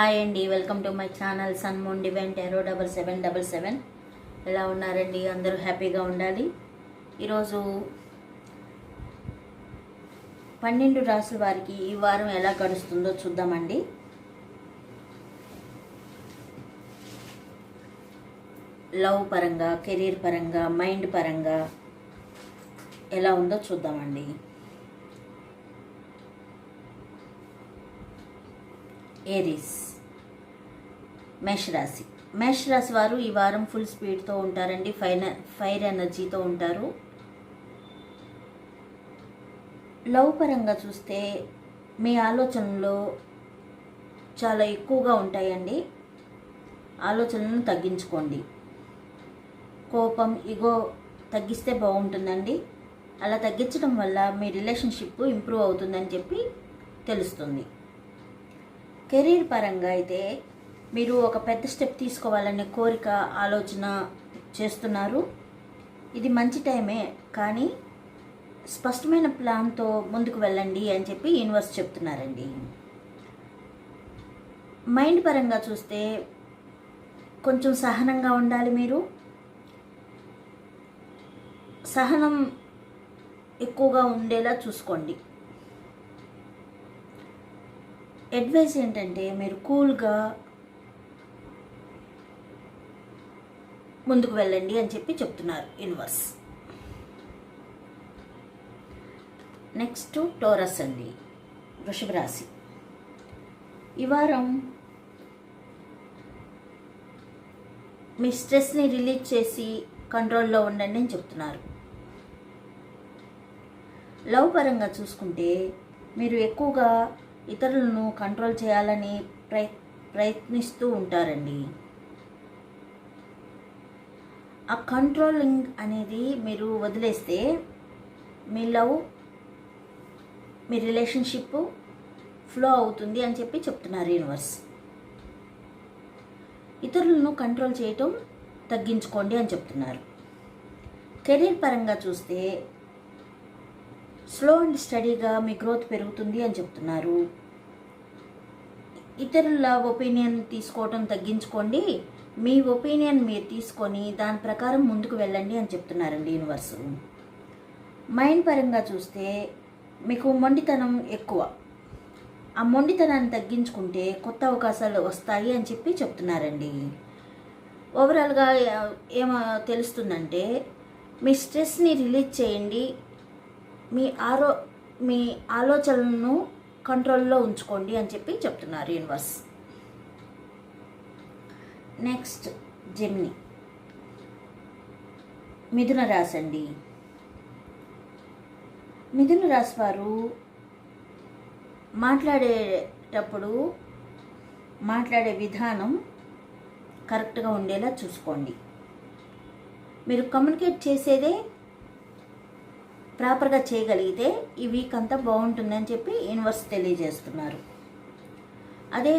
Hi అండి welcome to my channel sun moon డివెంట్ arrow double seven double seven. ఎలా ఉన్నారండి? అందరూ హ్యాపీగా ఉండాలి. ఈరోజు పన్నెండు రాసుల వారికి ఈ వారం ఎలా గడుస్తుందో చూద్దామండి. లవ్ పరంగా కెరీర్ పరంగా మైండ్ పరంగా ఎలా ఉందో చూద్దామండి. ఏరీస్. మేష రాశి రాశి వారు ఈ వారం ఫుల్ స్పీడ్తో ఉంటారండి. ఫైన ఫైర్ ఎనర్జీతో ఉంటారు. లవ్ పరంగా చూస్తే మీ ఆలోచనలు చాలా ఎక్కువగా ఉంటాయండి. ఆలోచనలను తగ్గించుకోండి. కోపం ఇగో తగ్గిస్తే బాగుంటుందండి. అలా తగ్గించడం వల్ల మీ రిలేషన్షిప్ ఇంప్రూవ్ అవుతుందని చెప్పి తెలుస్తుంది. కెరీర్ పరంగా అయితే మీరు ఒక పెద్ద స్టెప్ తీసుకోవాలనే కోరిక ఆలోచన చేస్తున్నారు. ఇది మంచి టైమే కానీ స్పష్టమైన ప్లాన్తో ముందుకు వెళ్ళండి అని చెప్పి యూనివర్స్ చెప్తున్నారండి. మైండ్ పరంగా చూస్తే కొంచెం సహనంగా ఉండాలి మీరు. సహనం ఎక్కువగా ఉండేలా చూసుకోండి. అడ్వైస్ ఏంటంటే మీరు కూల్గా ముందుకు వెళ్ళండి అని చెప్పి చెప్తున్నారు యూనివర్స్. నెక్స్ట్ టోరస్ అండి వృషభ రాశి. ఈ వారం మీ స్ట్రెస్ని రిలీజ్ చేసి కంట్రోల్లో ఉండండి అని చెప్తున్నారు. లవ్ పరంగా చూసుకుంటే మీరు ఎక్కువగా ఇతరులను కంట్రోల్ చేయాలని ప్రయ ప్రయత్నిస్తూ ఉంటారండి. ఆ కంట్రోలింగ్ అనేది మీరు వదిలేస్తే మీ లవ్ మీ రిలేషన్షిప్ ఫ్లో అవుతుంది అని చెప్పి చెప్తున్నారు యూనివర్స్. ఇతరులను కంట్రోల్ చేయటం తగ్గించుకోండి అని చెప్తున్నారు. కెరీర్ పరంగా చూస్తే స్లో అండ్ స్టడీగా మీ గ్రోత్ పెరుగుతుంది అని చెప్తున్నారు. ఇతరుల ఒపీనియన్ తీసుకోవటం తగ్గించుకోండి. మీ ఒపీనియన్ మీరు తీసుకొని దాని ప్రకారం ముందుకు వెళ్ళండి అని చెప్తున్నారండి యూనివర్స్. మైండ్ పరంగా చూస్తే మీకు మొండితనం ఎక్కువ. ఆ మొండితనాన్ని తగ్గించుకుంటే కొత్త అవకాశాలు వస్తాయి అని చెప్పి చెప్తున్నారండి. ఓవరాల్గా ఏమో తెలుస్తుందంటే మీ స్ట్రెస్ని రిలీజ్ చేయండి. మీ ఆరో మీ ఆలోచనలను కంట్రోల్లో ఉంచుకోండి అని చెప్పి చెప్తున్నారు యూనివర్స్. Next Gemini. మిథున రాశి అండి. మిథున రాశి వారు మాట్లాడేటప్పుడు మాట్లాడే విధానం కరెక్ట్గా ఉండేలా చూసుకోండి. మీరు కమ్యూనికేట్ చేసేదే ప్రాపర్గా చేయగలిగితే ఈ వీక్ అంతా బాగుంటుందని చెప్పి యూనివర్స్ తెలియజేస్తున్నారు. అదే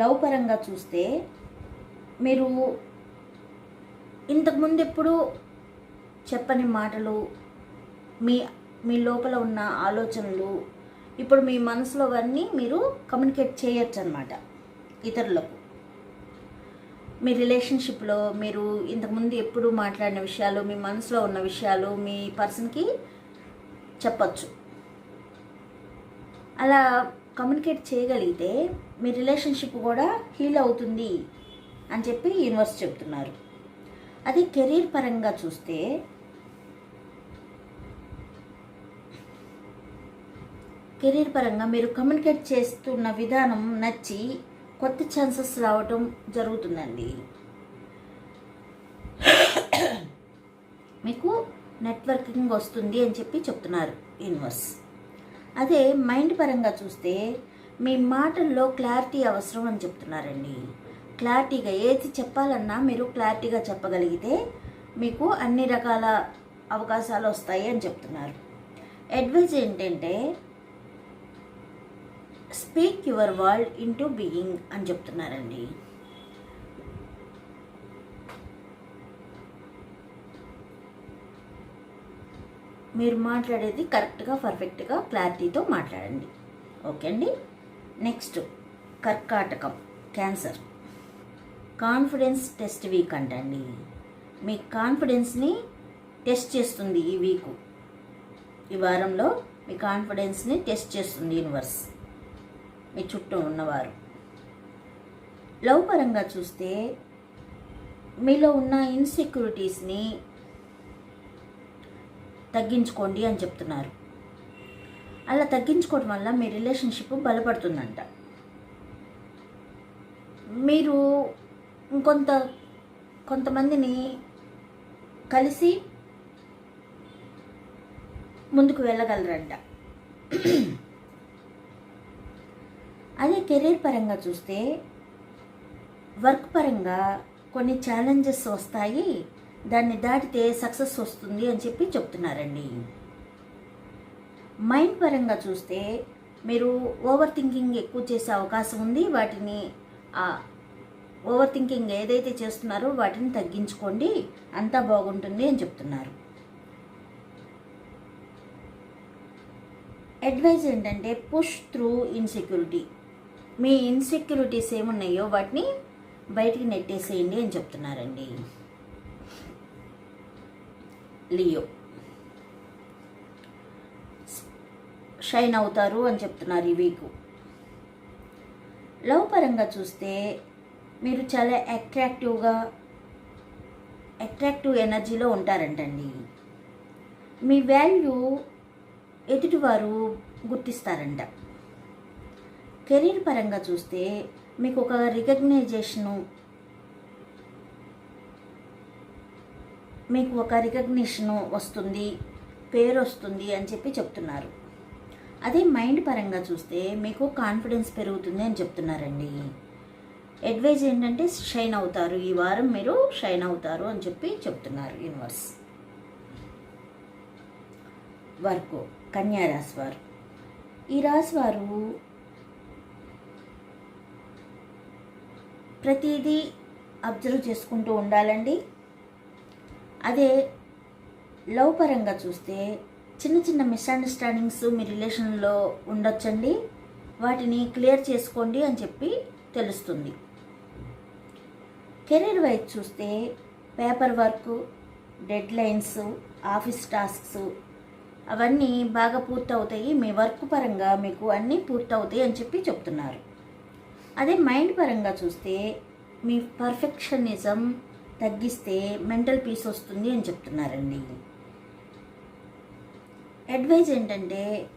లవ్ పరంగా చూస్తే మీరు ఇంతకుముందు ఎప్పుడు చెప్పని మాటలు మీ మీ లోపల ఉన్న ఆలోచనలు ఇప్పుడు మీ మనసులో అవన్నీ మీరు కమ్యూనికేట్ చేయొచ్చు అనమాట ఇతరులకు. మీ రిలేషన్షిప్లో మీరు ఇంతకుముందు ఎప్పుడు మాట్లాడిన విషయాలు మీ మనసులో ఉన్న విషయాలు మీ పర్సన్కి చెప్పచ్చు. అలా కమ్యూనికేట్ చేయగలిగితే మీ రిలేషన్షిప్ కూడా హీల్ అవుతుంది అని చెప్పి యూనివర్స్ చెప్తున్నారు. అది కెరీర్ పరంగా చూస్తే కెరీర్ పరంగా మీరు కమ్యూనికేట్ చేస్తున్న విధానం నచ్చి కొత్త ఛాన్సెస్ రావటం జరుగుతుందండి. మీకు నెట్వర్కింగ్ వస్తుంది అని చెప్పి చెప్తున్నారు యూనివర్స్ అదే మైండ్ పరంగా చూస్తే మీ మాటల్లో క్లారిటీ అవసరం అని చెప్తున్నారండి. క్లారిటీగా ఏది చెప్పాలన్నా మీరు క్లారిటీగా చెప్పగలిగితే మీకు అన్ని రకాల అవకాశాలు వస్తాయి అని చెప్తున్నారు. అడ్వైజ్ ఏంటంటే speak your world into being అని చెప్తున్నారండి. మీరు మాట్లాడేది కరెక్ట్గా పర్ఫెక్ట్గా క్లారిటీతో మాట్లాడండి. ఓకే అండి? నెక్స్ట్ కర్కాటకం క్యాన్సర్. కాన్ఫిడెన్స్ టెస్ట్ వీక్ అంటండి. మీ కాన్ఫిడెన్స్ని టెస్ట్ చేస్తుంది ఈ వీక్. ఈ వారంలో మీ కాన్ఫిడెన్స్ని టెస్ట్ చేస్తుంది యూనివర్స్. మీ చుట్టూ ఉన్నవారు. లవ్ పరంగా చూస్తే మీలో ఉన్న ఇన్సెక్యూరిటీస్ని తగ్గించుకోండి అని చెప్తున్నారు. అలా తగ్గించుకోవడం వల్ల మీ రిలేషన్షిప్ బలపడుతుందంట. మీరు ఇంకొంత కొంతమందిని కలిసి ముందుకు వెళ్ళగలరంట. అదే కెరీర్ పరంగా చూస్తే వర్క్ పరంగా కొన్ని ఛాలెంజెస్ వస్తాయి. దాన్ని దాటితే సక్సెస్ వస్తుంది అని చెప్పి చెప్తున్నారండి. మైండ్ పరంగా చూస్తే మీరు ఓవర్ థింకింగ్ ఎక్కువ చేసే అవకాశం ఉంది. వాటిని ఓవర్ థింకింగ్ ఏదైతే చేస్తున్నారో వాటిని తగ్గించుకోండి. అంతా బాగుంటుంది అని చెప్తున్నారు. అడ్వైజ్ ఏంటంటే పుష్ త్రూ ఇన్సెక్యూరిటీ. మీ ఇన్సెక్యూరిటీస్ ఏమున్నాయో వాటిని బయటికి నెట్టేసేయండి అని చెప్తున్నారండి. లియో. షైన్ అవుతారు అని చెప్తున్నారు ఈ వీక్. లవ్ పరంగా చూస్తే మీరు చాలా అట్రాక్టివ్గా అట్రాక్టివ్ ఎనర్జీలో ఉంటారంటండి. మీ వాల్యూ ఎదుటివారు గుర్తిస్తారంట. కెరీర్ పరంగా చూస్తే మీకు ఒక రికగ్నైజేషను మీకు ఒక రికగ్నిషను వస్తుంది పేరు వస్తుంది అని చెప్పి చెప్తున్నారు. అదే మైండ్ పరంగా చూస్తే మీకు కాన్ఫిడెన్స్ పెరుగుతుంది అని చెప్తున్నారండి. అడ్వైజ్ ఏంటంటే షైన్ అవుతారు. ఈ వారం మీరు షైన్ అవుతారు అని చెప్పి చెప్తున్నారు యూనివర్స్ వర్క్ కన్యారాశి వారు. ఈ రాశి వారు ప్రతిదీ అబ్జర్వ్ చేసుకుంటూ ఉండాలండి. అదే లవ్ పరంగా చూస్తే చిన్న చిన్న మిస్అండర్స్టాండింగ్స్ మీ రిలేషన్లో ఉండొచ్చండి. వాటిని క్లియర్ చేసుకోండి అని చెప్పి తెలుస్తుంది. కెరీర్ వైజ్ చూస్తే paper work deadlines office tasks అవన్నీ బాగా పూర్తవుతాయి. మీ వర్క్ పరంగా మీకు అన్నీ పూర్తవుతాయి అని చెప్పి చెప్తున్నారు. అదే మైండ్ పరంగా చూస్తే మీ పర్ఫెక్షనిజం తగ్గిస్తే మెంటల్ పీస్ వస్తుంది అని చెప్తున్నారండి. అడ్వైజ్ ఏంటంటే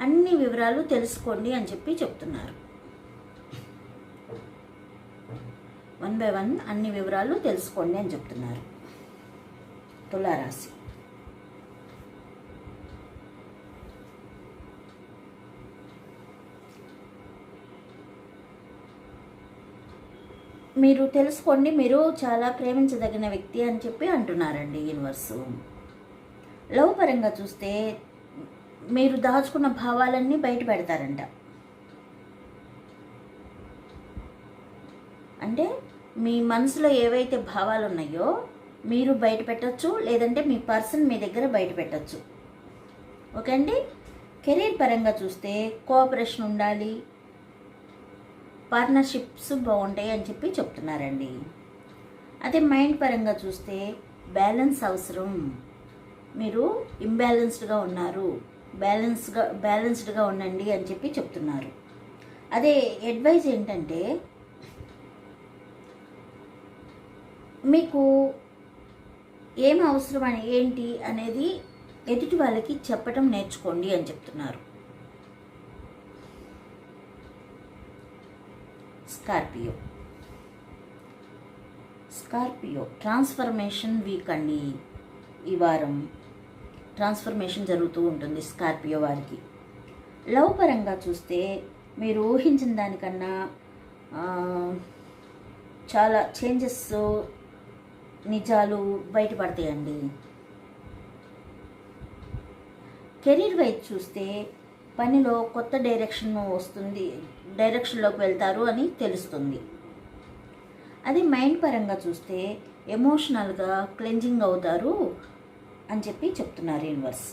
అన్ని వివరాలు తెలుసుకోండి అని చెప్పి చెప్తున్నారు. వన్ బై వన్ అన్ని వివరాలు తెలుసుకోండి అని చెప్తున్నారు. తులారాశి. మీరు తెలుసుకోండి మీరు చాలా ప్రేమించదగిన వ్యక్తి అని చెప్పి అంటున్నారండి యూనివర్సు. లవ్ పరంగా చూస్తే మీరు దాచుకున్న భావాలన్నీ బయట పెడతారంట. అంటే మీ మనసులో ఏవైతే భావాలు ఉన్నాయో మీరు బయట పెట్టచ్చు లేదంటే మీ పర్సన్ మీ దగ్గర బయట పెట్టచ్చు. ఓకే అండి? కెరీర్ పరంగా చూస్తే కోఆపరేషన్ ఉండాలి పార్ట్నర్షిప్స్ బాగుంటాయి అని చెప్పి చెప్తున్నారండి. అదే మైండ్ పరంగా చూస్తే బ్యాలెన్స్ అవసరం. మీరు ఇంబ్యాలెన్స్డ్గా ఉన్నారు. బ్యాలెన్స్గా బ్యాలెన్స్డ్గా ఉండండి అని చెప్పి చెప్తున్నారు. అదే అడ్వైజ్ ఏంటంటే మీకు ఏం అవసరం అని ఏంటి అనేది ఎదుటి వాళ్ళకి చెప్పటం నేర్చుకోండి అని చెప్తున్నారు. స్కార్పియో స్కార్పియో ట్రాన్స్ఫర్మేషన్ వీక్ అండి. ఈ వారం ట్రాన్స్ఫర్మేషన్ జరుగుతూ ఉంటుంది స్కార్పియో వారికి. లవ్ పరంగా చూస్తే మీరు ఊహించిన దానికన్నా చాలా చేంజెస్ నిజాలు బయటపడతాయండి. కెరీర్ వైజ్ చూస్తే పనిలో కొత్త డైరెక్షన్ వస్తుంది డైరెక్షన్లోకి వెళ్తారు అని తెలుస్తుంది. అది మైండ్ పరంగా చూస్తే ఎమోషనల్గా క్లెంజింగ్ అవుతారు అని చెప్పి చెప్తున్నారు యూనివర్స్.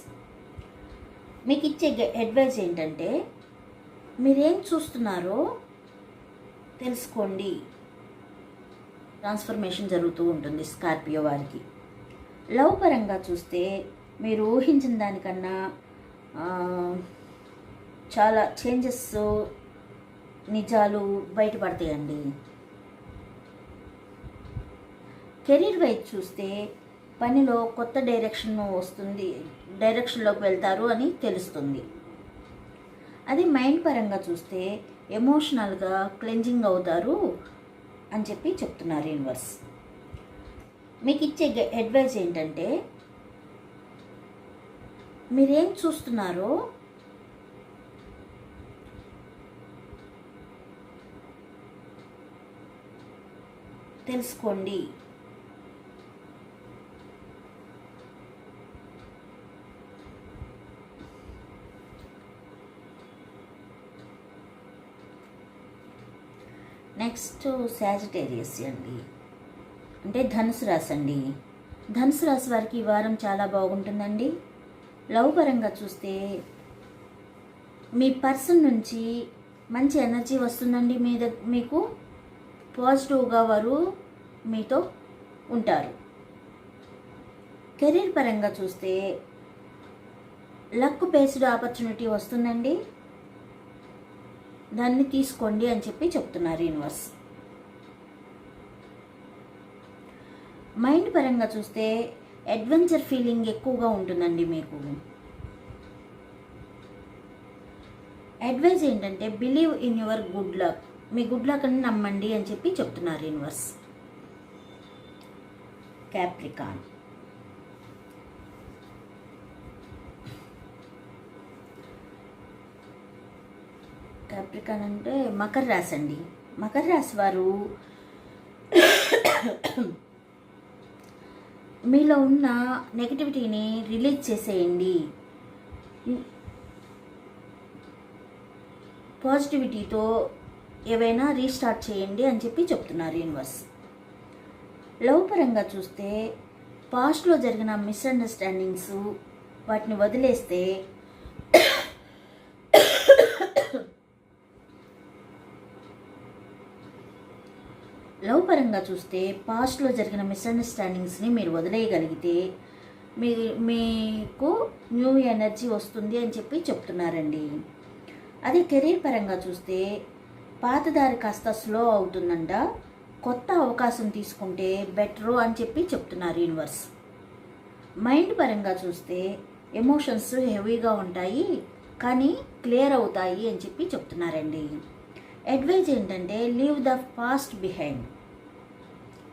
మీకు ఇచ్చే అడ్వైజ్ ఏంటంటే మీరేం చూస్తున్నారో తెలుసుకోండి. ట్రాన్స్ఫర్మేషన్ జరుగుతూ ఉంటుంది స్కార్పియో వారికి. లవ్ పరంగా చూస్తే మీరు ఊహించిన దానికన్నా చాలా చేంజెస్ నిజాలు బయటపడతాయండి. కెరీర్ వైజ్ చూస్తే పనిలో కొత్త డైరెక్షన్ వస్తుంది డైరెక్షన్లోకి వెళ్తారు అని తెలుస్తుంది. అది మైండ్ పరంగా చూస్తే ఎమోషనల్గా క్లెంజింగ్ అవుతారు అని చెప్పి చెప్తున్నారు యూనివర్స్ మీకు ఇచ్చే అడ్వైజ్ ఏంటంటే మీరేం చూస్తున్నారో తెలుసుకోండి. నెక్స్ట్ సాజిటేరియస్ అండి. అంటే ధనుసు రాశి అండి. ధనుసు రాశి వారికి ఈ వారం చాలా బాగుంటుందండి. లవ్ పరంగా చూస్తే మీ పర్సన్ నుంచి మంచి ఎనర్జీ వస్తుందండి మీ మీకు. పాజిటివ్గా వారు మీతో ఉంటారు. కెరీర్ పరంగా చూస్తే లక్ బేస్డ్ ఆపర్చునిటీ వస్తుందండి. దాన్ని తీసుకోండి అని చెప్పి చెప్తున్నారు యూనివర్స్. మైండ్ పరంగా చూస్తే అడ్వెంచర్ ఫీలింగ్ ఎక్కువగా ఉంటుందండి మీకు. అడ్వైజ్ ఏంటంటే believe in your good luck. Me good luck అని నమ్మండి అని చెప్పి చెప్తున్నారు యూనివర్స్ క్యాప్రికాన్ క్యాప్రికాన్ అంటే మకర రాశి అండి. మకర రాశి వారు మీలో ఉన్న నెగటివిటీని రిలీజ్ చేసేయండి. పాజిటివిటీతో ఏవైనా రీస్టార్ట్ చేయండి అని చెప్పి చెప్తున్నారు యూనివర్స్. లవ్ పరంగా చూస్తే పాస్ట్లో జరిగిన మిస్అండర్స్టాండింగ్స్ వాటిని వదిలేస్తే లవ్ పరంగా చూస్తే పాస్ట్లో జరిగిన మిస్అండర్స్టాండింగ్స్ని మీరు వదిలేయగలిగితే మీ మీకు న్యూ ఎనర్జీ వస్తుంది అని చెప్పి చెప్తున్నారండి. అదే కెరీర్ పరంగా చూస్తే పాతదారి కాస్త స్లో అవుతుందంట. కొత్త అవకాశం తీసుకుంటే బెటరు అని చెప్పి చెప్తున్నారు యూనివర్స్. మైండ్ పరంగా చూస్తే ఎమోషన్స్ హెవీగా ఉంటాయి కానీ క్లియర్ అవుతాయి అని చెప్పి చెప్తున్నారండి. అడ్వైజ్ ఏంటంటే లీవ్ ద పాస్ట్ బిహైండ్.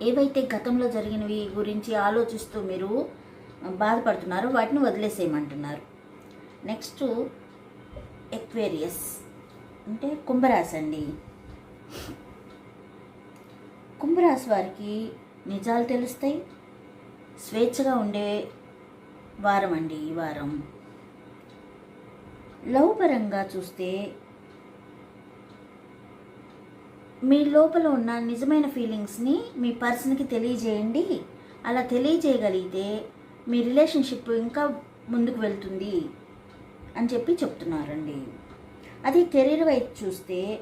ఏవైతే గతంలో జరిగినవి గురించి ఆలోచిస్తూ మీరు బాధపడుతున్నారో వాటిని వదిలేసేయమంటున్నారు. నెక్స్ట్ ఎక్వేరియస్ అంటే కుంభరాశి అండి. కుంభరాశి వారికి నిజాలు తెలుస్తాయి. స్వేచ్ఛగా ఉండే వారం అండి ఈ వారం. లవ్ పరంగా చూస్తే మీ లోపల ఉన్న నిజమైన ఫీలింగ్స్ని మీ పర్సన్కి తెలియజేయండి. అలా తెలియజేయగలిగితే మీ రిలేషన్షిప్ ఇంకా ముందుకు వెళ్తుంది అని చెప్పి చెప్తున్నారండి. అదే కెరీర్ వైపు చూస్తే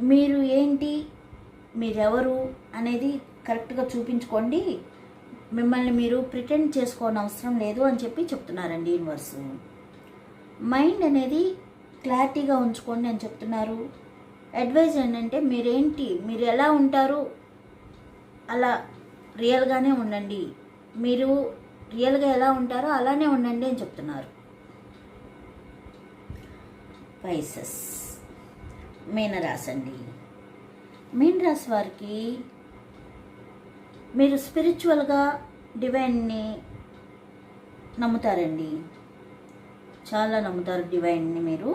మీరు ఏంటి? మీరెవరు? అనేది కరెక్ట్గా చూపించుకోండి. మిమ్మల్ని మీరు ప్రిటెండ్ చేసుకోని అవసరం లేదు అని చెప్పి చెప్తున్నారండి యూనివర్స్. మైండ్ అనేది క్లారిటీగా ఉంచుకోండి అని చెప్తున్నారు. అడ్వైజ్ ఏంటంటే మీరేంటి? మీరు ఎలా ఉంటారు? అలా రియల్గానే ఉండండి. మీరు రియల్గా ఎలా ఉంటారో అలానే ఉండండి అని చెప్తున్నారు. స్పైసెస్ మీనరాశి అండి మీనరాశి వారికి మీరు స్పిరిచువల్గా డివైన్ని నమ్ముతారండి. చాలా నమ్ముతారు డివైన్ని మీరు.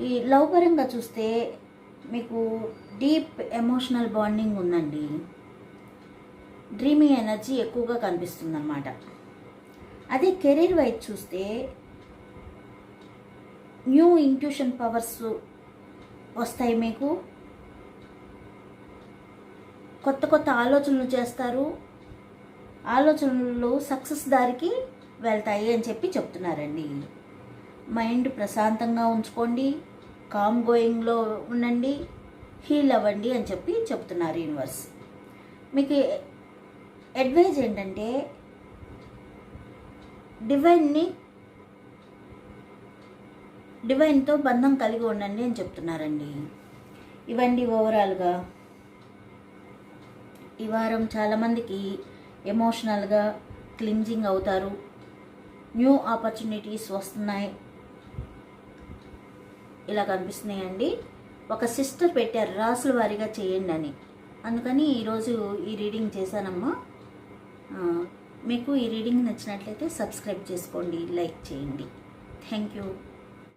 ఈ లవ్ పరంగా చూస్తే మీకు డీప్ ఎమోషనల్ బాండింగ్ ఉందండి. డ్రీమీ ఎనర్జీ ఎక్కువగా కనిపిస్తుంది అన్నమాట అదే కెరీర్ వైజ్ చూస్తే న్యూ ఇంట్యూషన్ పవర్స్ వస్తాయి మీకు. కొత్త కొత్త ఆలోచనలు చేస్తారు. ఆలోచనలు సక్సెస్ దారికి వెళ్తాయి అని చెప్పి చెప్తున్నారండి. మైండ్ ప్రశాంతంగా ఉంచుకోండి. కామ్ గోయింగ్లో ఉండండి. హీల్ అవ్వండి అని చెప్పి చెప్తున్నారు యూనివర్స్. మీకు అడ్వైజ్ ఏంటంటే డివైన్ని డివైన్తో బంధం కలిగి ఉండండి అని చెప్తున్నారండి. ఇవండి ఓవరాల్గా. ఈ వారం చాలామందికి ఎమోషనల్గా క్లింజింగ్ అవుతారు. న్యూ ఆపర్చునిటీస్ వస్తున్నాయి. ఇలా కనిపిస్తున్నాయండి. ఒక సిస్టర్ పెట్టారు రాసుల వారీగా చేయండి అని. అందుకని ఈరోజు ఈ రీడింగ్ చేశానమ్మా. మీకు ఈ రీడింగ్ నచ్చినట్లయితే సబ్స్క్రైబ్ చేసుకోండి లైక్ చేయండి. Thank you.